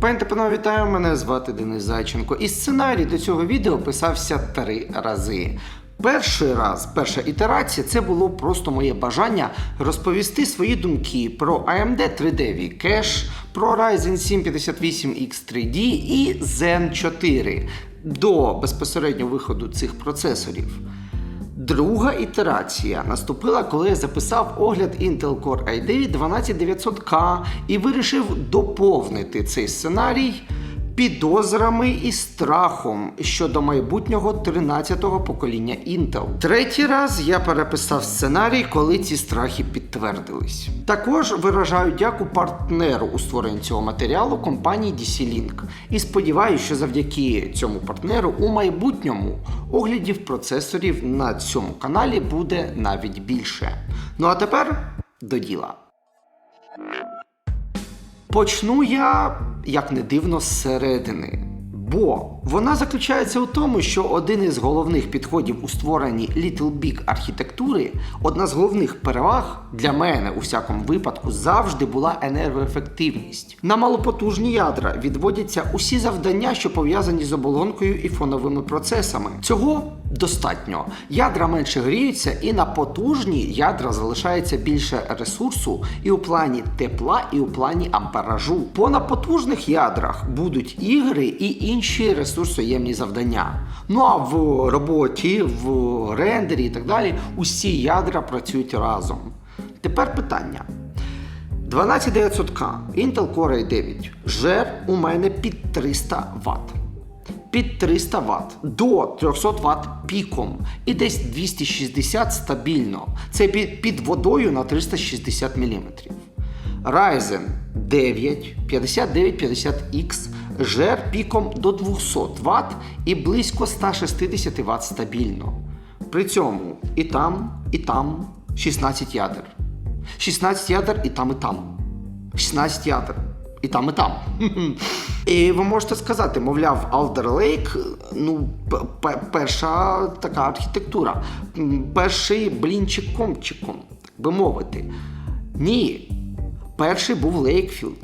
Пані панове, вітаю, мене звати Денис Зайченко. І сценарій до цього відео писався три рази. Перший раз, перша ітерація, це було просто моє бажання розповісти свої думки про AMD 3D Cache, про Ryzen 7 58X3D і Zen 4 до безпосередньо виходу цих процесорів. Друга ітерація наступила, коли я записав огляд Intel Core i9 12900K і вирішив доповнити цей сценарій підозрами і страхом щодо майбутнього 13-го покоління Intel. Третій раз я переписав сценарій, коли ці страхи підтвердились. Також виражаю дяку партнеру у створенні цього матеріалу компанії DC-Link. І сподіваюся, що завдяки цьому партнеру у майбутньому оглядів процесорів на цьому каналі буде навіть більше. Ну а тепер до діла. Почну я, як не дивно, зсередини. Бо вона заключається у тому, що один із головних підходів у створенні Little Big архітектури, одна з головних переваг для мене у всякому випадку завжди була енергоефективність. На малопотужні ядра відводяться усі завдання, що пов'язані з оболонкою і фоновими процесами. Цього достатньо. Ядра менше гріються, і на потужні ядра залишається більше ресурсу і у плані тепла, і у плані амперажу. По напотужних ядрах будуть ігри і інші ресурсоємні завдання. Ну а в роботі, в рендері і так далі, усі ядра працюють разом. Тепер питання. 12900K Intel Core i9 жер у мене під 300 Вт. Під 300 Вт до 300 Вт піком і десь 260 стабільно. Це під водою на 360 мм. Ryzen 9 5950X жер піком до 200 Вт і близько 160 Вт стабільно. При цьому і там, і там 16 ядер. 16 ядер і там, і там. 16 ядер. І там, і там. І ви можете сказати, мовляв, Alder Lake, ну, перша така архітектура, перший блінчик комчиком, так би мовити. Ні. Перший був Лейкфілд.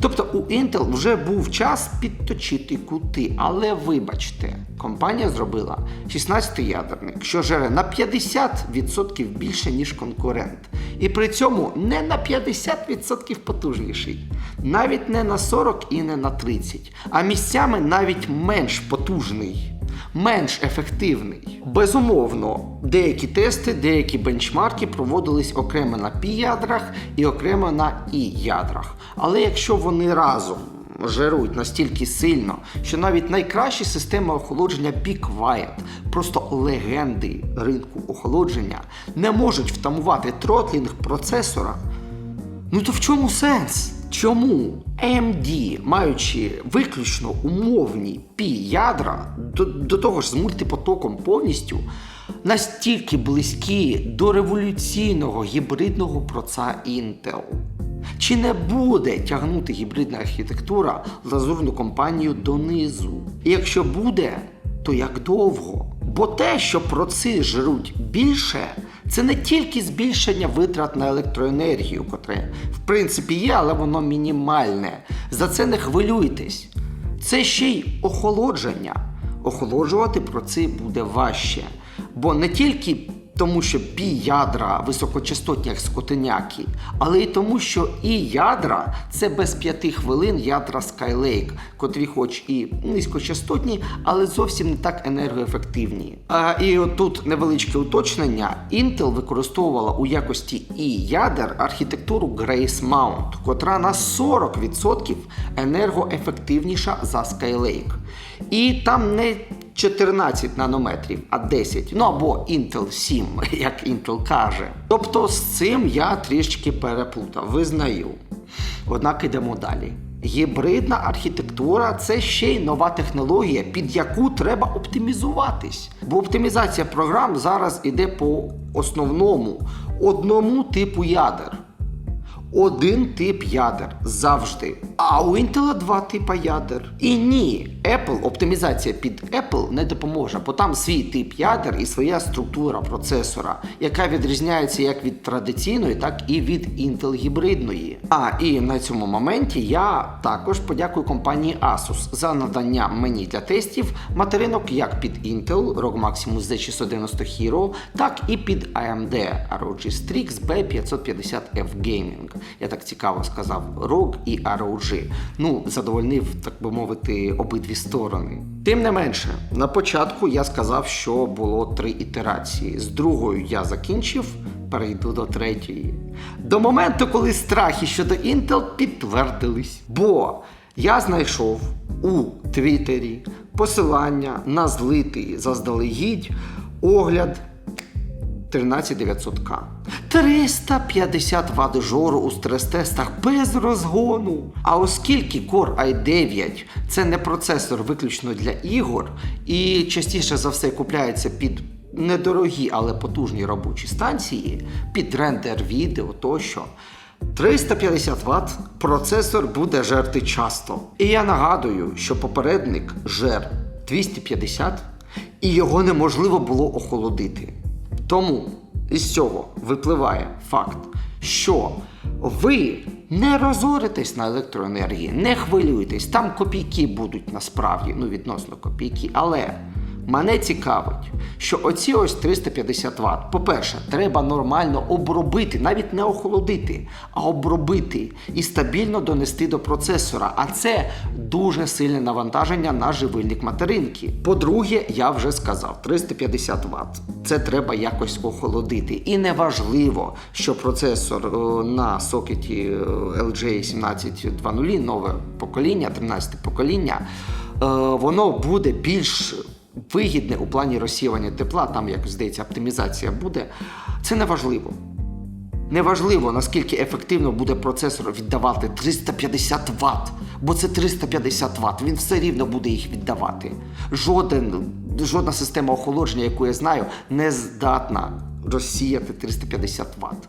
Тобто у Intel вже був час підточити кути, але вибачте, компанія зробила 16-ядерник, що жере на 50% більше, ніж конкурент. І при цьому не на 50% потужніший, навіть не на 40 і не на 30, а місцями навіть менш потужний менш ефективний. Безумовно, деякі тести, деякі бенчмарки проводились окремо на пі-ядрах і окремо на і-ядрах. Але якщо вони разом жеруть настільки сильно, що навіть найкращі системи охолодження Be Quiet, просто легенди ринку охолодження, не можуть втамувати тротлінг процесора, Ну то в чому сенс? Чому AMD, маючи виключно умовні пі-ядра, до, до того ж з мультипотоком повністю, настільки близькі до революційного гібридного проца Intel? Чи не буде тягнути гібридна архітектура лазурну компанію донизу? І якщо буде, то як довго? Бо те, що проци жруть більше, це не тільки збільшення витрат на електроенергію, котре в принципі є, але воно мінімальне. За це не хвилюйтесь. Це ще й охолодження. Охолоджувати про це буде важче. Бо не тільки тому, що пі ядра високочастотні, як скотиняки, але й тому, що і ядра це без п'яти хвилин ядра Skylake, котрі хоч і низькочастотні, але зовсім не так енергоефективні. А, і отут невеличке уточнення: Intel використовувала у якості і ядер архітектуру Grace Mount, котра на 40% енергоефективніша за Skylake. І там не 14 нанометрів, а 10. Ну або Intel 7, як Intel каже. Тобто з цим я трішки переплутав, визнаю. Однак ідемо далі. Гібридна архітектура це ще й нова технологія, під яку треба оптимізуватись. Бо оптимізація програм зараз іде по основному одному типу ядер. один тип ядер завжди. А у Intel два типа ядер. І ні, Apple, оптимізація під Apple не допоможе, бо там свій тип ядер і своя структура процесора, яка відрізняється як від традиційної, так і від Intel гібридної. А і на цьому моменті я також подякую компанії Asus за надання мені для тестів материнок як під Intel ROG Maximus Z690 Hero, так і під AMD ROG Strix B550F Gaming. Я так цікаво сказав ROG і ROG. Ну, задовольнив, так би мовити, обидві сторони. Тим не менше, на початку я сказав, що було три ітерації. З другою я закінчив, перейду до третьої. До моменту, коли страхи щодо Intel підтвердились. Бо я знайшов у Твіттері посилання на злитий заздалегідь огляд 13900К. 350 Вт жору у стрес-тестах без розгону. А оскільки Core i9 це не процесор виключно для ігор, і частіше за все купляється під недорогі, але потужні робочі станції, під рендер відео тощо. 350 Вт процесор буде жерти часто. І я нагадую, що попередник жер 250 і його неможливо було охолодити. Тому із цього випливає факт, що ви не розоритесь на електроенергії, не хвилюйтесь, там копійки будуть насправді, ну відносно копійки, але. Мене цікавить, що оці ось 350 Вт, по-перше, треба нормально обробити, навіть не охолодити, а обробити і стабільно донести до процесора. А це дуже сильне навантаження на живильник материнки. По-друге, я вже сказав, 350 Вт. Це треба якось охолодити. І неважливо, що процесор е, на сокеті е, LG 1720, нове покоління, 13 покоління, е, воно буде більш вигідне у плані розсіювання тепла, там, як здається, оптимізація буде, це не важливо. Неважливо, наскільки ефективно буде процесор віддавати 350 Вт, бо це 350 Вт, він все рівно буде їх віддавати. Жоден, жодна система охолодження, яку я знаю, не здатна розсіяти 350 Вт.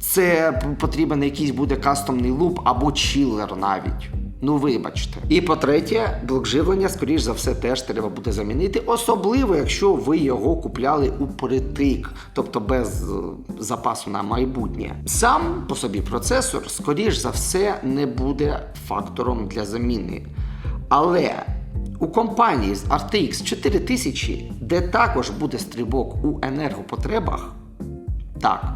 Це потрібен якийсь буде кастомний луп або чілер навіть. Ну, вибачте. І по-третє, блок живлення, скоріш за все, теж треба буде замінити, особливо, якщо ви його купляли у притик, тобто без е, запасу на майбутнє. Сам по собі процесор, скоріш за все, не буде фактором для заміни. Але у компанії з RTX 4000, де також буде стрибок у енергопотребах, так,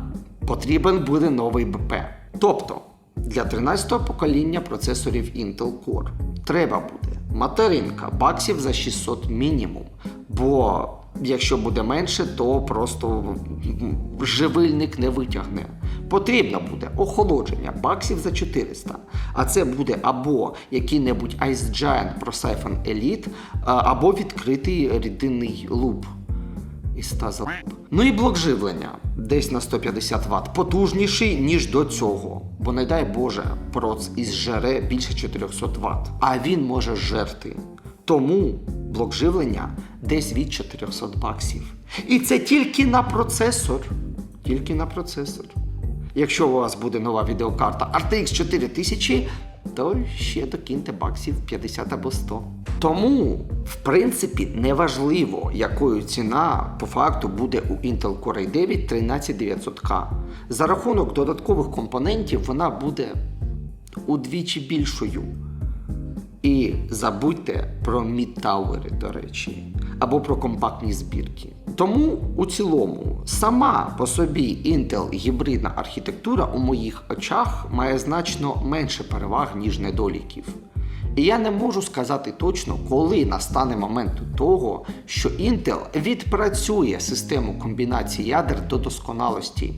потрібен буде новий БП. Тобто. Для 13-го покоління процесорів Intel Core треба буде материнка баксів за 600 мінімум. Бо якщо буде менше, то просто живильник не витягне. Потрібно буде охолодження баксів за 400. А це буде або який-небудь Ice Giant ProSiphon Elite, або відкритий рідинний луп із 100. Ну і блок живлення десь на 150 Вт, потужніший, ніж до цього. Бо не дай Боже, проц із жере більше 400 Вт. А він може жерти. Тому блок живлення десь від 400 баксів. І це тільки на процесор. Тільки на процесор. Якщо у вас буде нова відеокарта RTX 4000, то ще докиньте баксів 50 або 100. Тому, в принципі, неважливо, якою ціна по факту буде у Intel Core i9 13900K. За рахунок додаткових компонентів вона буде удвічі більшою. І забудьте про мідтауери, до речі, або про компактні збірки. Тому у цілому сама по собі Intel гібридна архітектура у моїх очах має значно менше переваг, ніж недоліків. І я не можу сказати точно, коли настане момент того, що Intel відпрацює систему комбінації ядер до досконалості.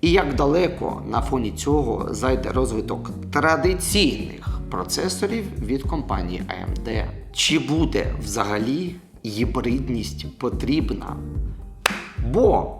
І як далеко на фоні цього зайде розвиток традиційних процесорів від компанії AMD. Чи буде взагалі гібридність потрібна? Бо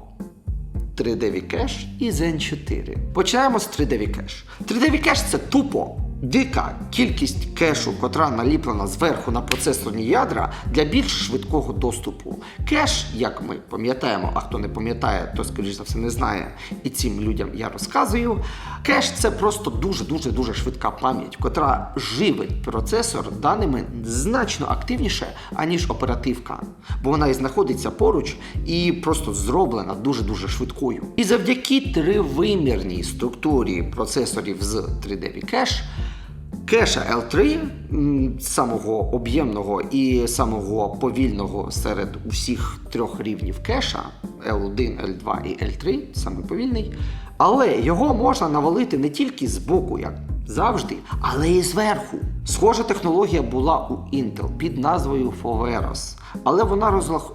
3DV Cache і Zen 4. Починаємо з 3D Cache. 3DV Cache це тупо Дика кількість кешу, котра наліплена зверху на процесорні ядра для більш швидкого доступу. Кеш, як ми пам'ятаємо, а хто не пам'ятає, то скоріш за все не знає, і цим людям я розказую. Кеш це просто дуже дуже швидка пам'ять, котра живить процесор даними значно активніше, аніж оперативка, бо вона і знаходиться поруч і просто зроблена дуже дуже швидкою. І завдяки тривимірній структурі процесорів з 3D кеш. Кеша L3 самого об'ємного і самого повільного серед усіх трьох рівнів кеша L1, L2 і L3, самий повільний. Але його можна навалити не тільки з боку, як завжди, але і зверху. Схожа технологія була у Intel під назвою Foveros, але вона розлаг...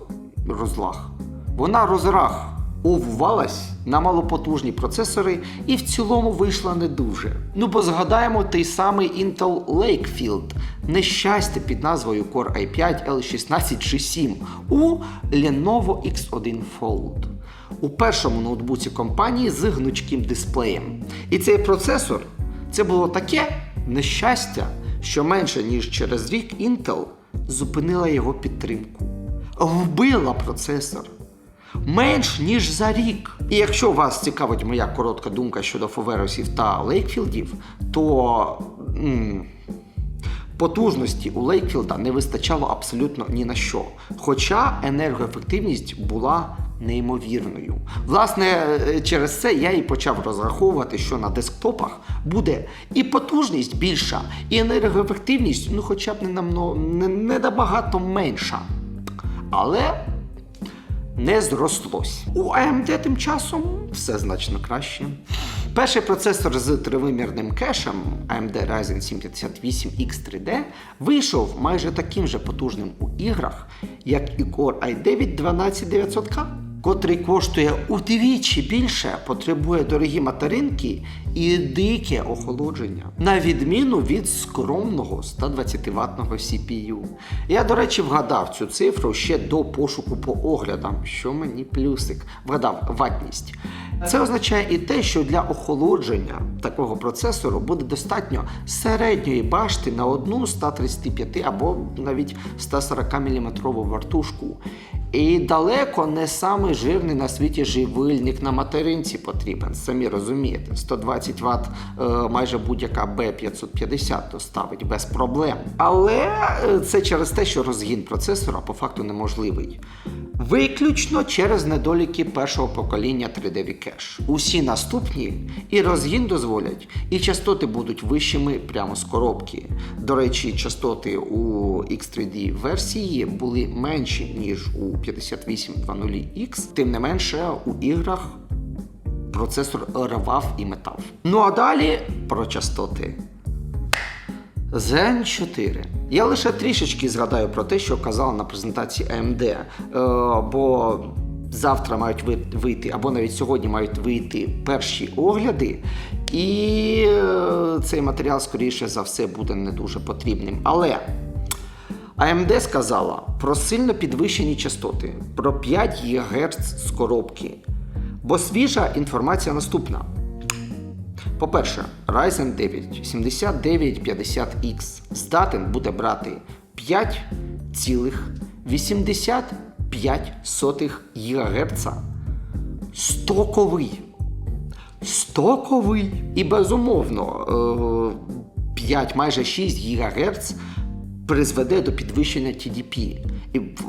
розлаг. Вона розрах увувалась на малопотужні процесори і в цілому вийшла не дуже. Ну бо згадаємо той самий Intel Lakefield, нещастя під назвою Core i5 L16G7 у Lenovo X1 Fold. У першому ноутбуці компанії з гнучким дисплеєм. І цей процесор це було таке нещастя, що менше ніж через рік Intel зупинила його підтримку. Вбила процесор менш ніж за рік. І якщо вас цікавить моя коротка думка щодо Фоверосів та Лейкфілдів, то м, потужності у Лейкфілда не вистачало абсолютно ні на що. Хоча енергоефективність була неймовірною. Власне, е, через це я і почав розраховувати, що на десктопах буде і потужність більша, і енергоефективність, ну хоча б не намно, не, не набагато менша. Але не зрослось. У AMD тим часом все значно краще. Перший процесор з тривимірним кешем AMD Ryzen 758 X3D вийшов майже таким же потужним у іграх, як і Core i9 12900K, котрий коштує удвічі більше, потребує дорогі материнки і дике охолодження, на відміну від скромного 120 ватного CPU. Я, до речі, вгадав цю цифру ще до пошуку по оглядам, що мені плюсик вгадав ватність. Це означає і те, що для охолодження такого процесору буде достатньо середньої башти на одну 135 або навіть 140 мм вартушку. І далеко не самий жирний на світі живильник на материнці потрібен, самі розумієте. 120 Вт е, майже будь-яка B550 доставить без проблем. Але е, це через те, що розгін процесора по факту неможливий. Виключно через недоліки першого покоління 3D кеш. Усі наступні і розгін дозволять, і частоти будуть вищими прямо з коробки. До речі, частоти у X3D версії були менші, ніж у 5820X. Тим не менше, у іграх процесор рвав і метав. Ну а далі про частоти. Zen 4. Я лише трішечки згадаю про те, що казала на презентації AMD, е, бо завтра мають вийти, або навіть сьогодні мають вийти перші огляди, і е, цей матеріал, скоріше за все, буде не дуже потрібним. Але AMD сказала про сильно підвищені частоти, про 5 ГГц з коробки. Бо свіжа інформація наступна. По-перше, Ryzen 9 7950X здатен буде брати 5,85 ГГц стоковий. Стоковий. І безумовно, е, 5, майже 6 ГГц призведе до підвищення TDP.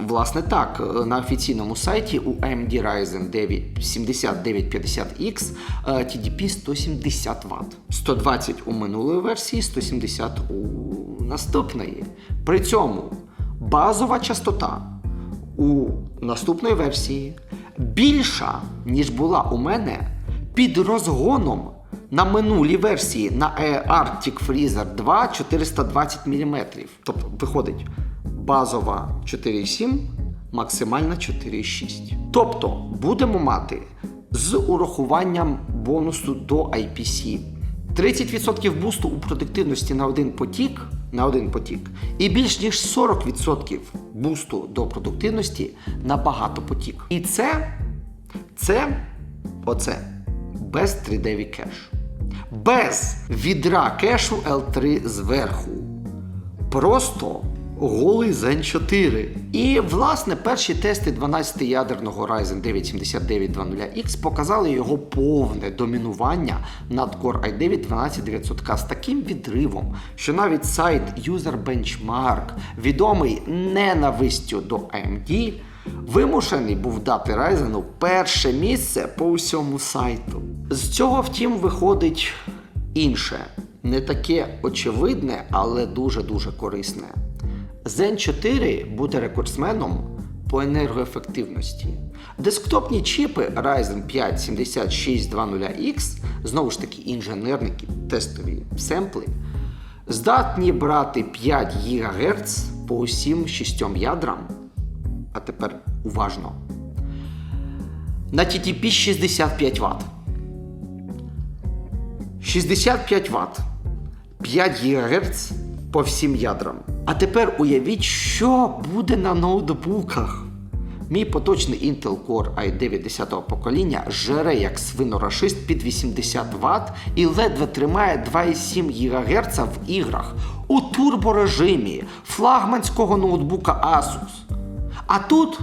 Власне так, е, на офіційному сайті у AMD Ryzen 9 7950X е, TDP 170 Вт. 120 у минулої версії, 170 у наступної. При цьому базова частота у наступної версії більша, ніж була у мене під розгоном на минулій версії на Arctic Freezer 2 420 мм. Тобто виходить базова 4,7, максимальна 4,6. Тобто будемо мати з урахуванням бонусу до IPC 30% бусту у продуктивності на один потік, на один потік, і більш ніж 40% бусту до продуктивності на багатопотік. І це, це, оце без 3D кеш. Без відра кешу L3 зверху. Просто голий Zen 4. І, власне, перші тести 12-ядерного Ryzen 9 7920X показали його повне домінування над Core i9 12900K з таким відривом, що навіть сайт User Benchmark, відомий ненавистю до AMD, вимушений був дати Ryzen перше місце по всьому сайту. З цього, втім, виходить інше, не таке очевидне, але дуже-дуже корисне. Zen 4 буде рекордсменом по енергоефективності. Десктопні чіпи Ryzen 5 7620X, знову ж таки інженерники, тестові семпли, здатні брати 5 ГГц по усім 6 ядрам. А тепер уважно. На TTP 65 Вт. 65 Вт. 5 ГГц по всім ядрам. А тепер уявіть, що буде на ноутбуках. Мій поточний Intel Core i9 10-го покоління жере як свинорашист під 80 Вт і ледве тримає 2,7 ГГц в іграх у турборежимі флагманського ноутбука Asus. А тут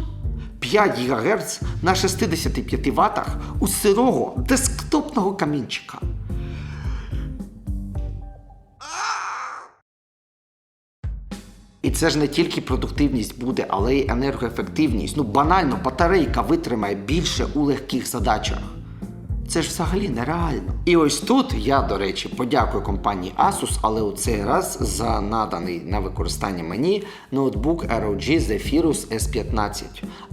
5 ГГц на 65 Вт у сирого десктопного камінчика. І це ж не тільки продуктивність буде, але й енергоефективність. Ну банально, батарейка витримає більше у легких задачах. Це ж взагалі нереально. І ось тут я, до речі, подякую компанії Asus, але у цей раз за наданий на використання мені ноутбук ROG Zephyrus S15,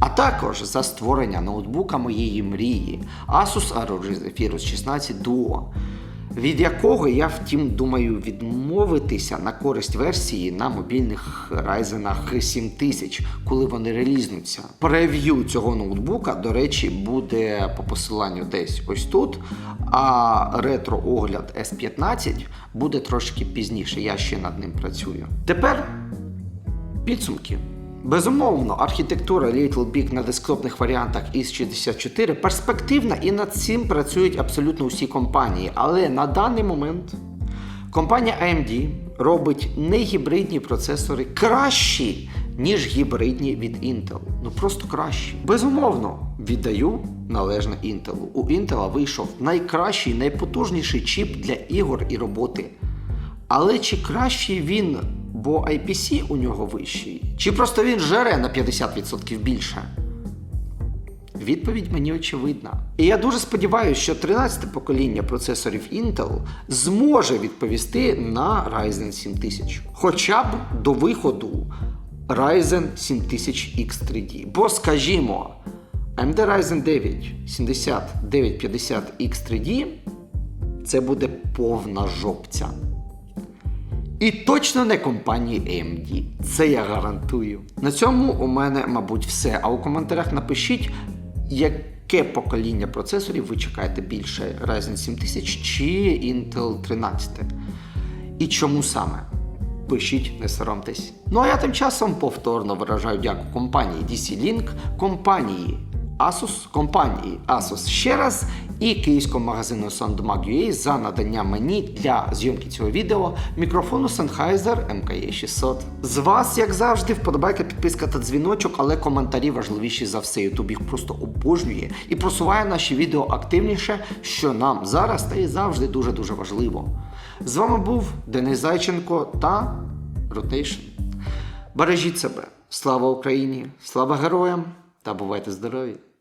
а також за створення ноутбука моєї мрії Asus ROG Zephyrus 16 Duo від якого я втім думаю відмовитися на користь версії на мобільних Ryzen 7000, коли вони релізнуться. Прев'ю цього ноутбука, до речі, буде по посиланню десь ось тут. А ретро-огляд S15 буде трошки пізніше. Я ще над ним працюю. Тепер підсумки. Безумовно, архітектура Little Big на десктопних варіантах із 64 перспективна і над цим працюють абсолютно усі компанії. Але на даний момент компанія AMD робить не гібридні процесори кращі, ніж гібридні від Intel. Ну просто кращі. Безумовно, віддаю належне Intel. У Intel вийшов найкращий, найпотужніший чіп для ігор і роботи. Але чи кращий він, бо IPC у нього вищий? Чи просто він жере на 50% більше? Відповідь мені очевидна. І я дуже сподіваюся, що 13 покоління процесорів Intel зможе відповісти на Ryzen 7000. Хоча б до виходу Ryzen 7000X3D. Бо, скажімо, AMD Ryzen 9 7950X3D це буде повна жопця. І точно не компанії AMD. Це я гарантую. На цьому у мене, мабуть, все. А у коментарях напишіть, яке покоління процесорів ви чекаєте більше Ryzen 7000 чи Intel 13. І чому саме? Пишіть, не соромтесь. Ну а я тим часом повторно виражаю дяку компанії DC-Link, компанії Asus, компанії Asus ще раз і київському магазину SoundMag.ua за надання мені для зйомки цього відео мікрофону Sennheiser MKE 600. З вас, як завжди, вподобайка, підписка та дзвіночок, але коментарі важливіші за все. Ютуб їх просто обожнює і просуває наші відео активніше, що нам зараз та і завжди дуже-дуже важливо. З вами був Денис Зайченко та Rotation. Бережіть себе. Слава Україні! Слава героям! Та бувайте здорові!